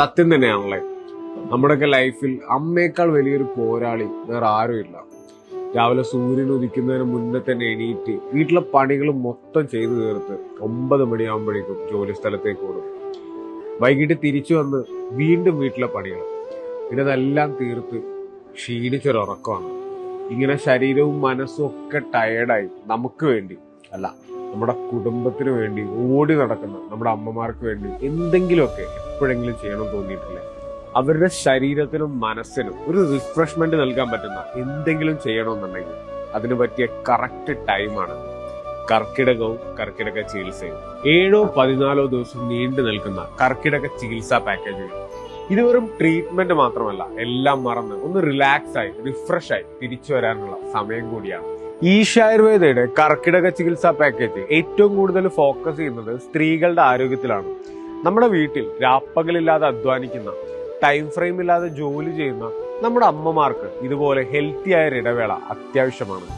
സത്യം തന്നെയാണല്ലേ? നമ്മുടെയൊക്കെ ലൈഫിൽ അമ്മയേക്കാൾ വലിയൊരു പോരാളി വേറെ ആരുമില്ല. രാവിലെ സൂര്യൻ ഉദിക്കുന്നതിന് മുന്നേ തന്നെ എണീറ്റ് വീട്ടിലെ പണികൾ മൊത്തം ചെയ്തു തീർത്ത് ഒമ്പത് മണിയാകുമ്പോഴേക്കും ജോലി സ്ഥലത്തേക്ക് ഓടും. വൈകിട്ട് തിരിച്ചു വന്ന് വീണ്ടും വീട്ടിലെ പണികൾ. പിന്നെ അതെല്ലാം തീർത്ത് ക്ഷീണിച്ചൊരുറക്കമാണ്. ഇങ്ങനെ ശരീരവും മനസ്സും ഒക്കെ ടയേർഡായി നമുക്ക് വേണ്ടി. അല്ല നമ്മുടെ കുടുംബത്തിന് വേണ്ടി ഓടി നടക്കുന്ന നമ്മുടെ അമ്മമാർക്ക് വേണ്ടി എന്തെങ്കിലുമൊക്കെ എപ്പോഴെങ്കിലും ചെയ്യണം തോന്നിയിട്ടില്ലേ? അവരുടെ ശരീരത്തിനും മനസ്സിനും ഒരു റിഫ്രഷ്മെന്റ് നൽകാൻ പറ്റുന്ന എന്തെങ്കിലും ചെയ്യണമെന്നുണ്ടെങ്കിൽ അതിന് പറ്റിയ കറക്റ്റ് ടൈമാണ് കർക്കിടകവും കർക്കിടക ചികിത്സയും. ഏഴോ പതിനാലോ ദിവസം നീണ്ടു നിൽക്കുന്ന കർക്കിടക ചികിത്സാ പാക്കേജുകൾ ഇത് വെറും ട്രീറ്റ്മെന്റ് മാത്രമല്ല എല്ലാം മറന്ന് ഒന്ന് റിലാക്സ് ആയി റിഫ്രഷ് ആയി തിരിച്ചു വരാനുള്ള സമയം കൂടിയാണ്. ഈശായുർവേദയുടെ കർക്കിടക ചികിത്സാ പാക്കേജ് ഏറ്റവും കൂടുതൽ ഫോക്കസ് ചെയ്യുന്നത് സ്ത്രീകളുടെ ആരോഗ്യത്തിലാണ്. നമ്മുടെ വീട്ടിൽ രാപ്പകലില്ലാതെ അധ്വാനിക്കുന്ന ടൈം ഫ്രെയിം ഇല്ലാതെ ജോലി ചെയ്യുന്ന നമ്മുടെ അമ്മമാർക്ക് ഇതുപോലെ ഹെൽത്തി ഒരു ഇടവേള അത്യാവശ്യമാണ്.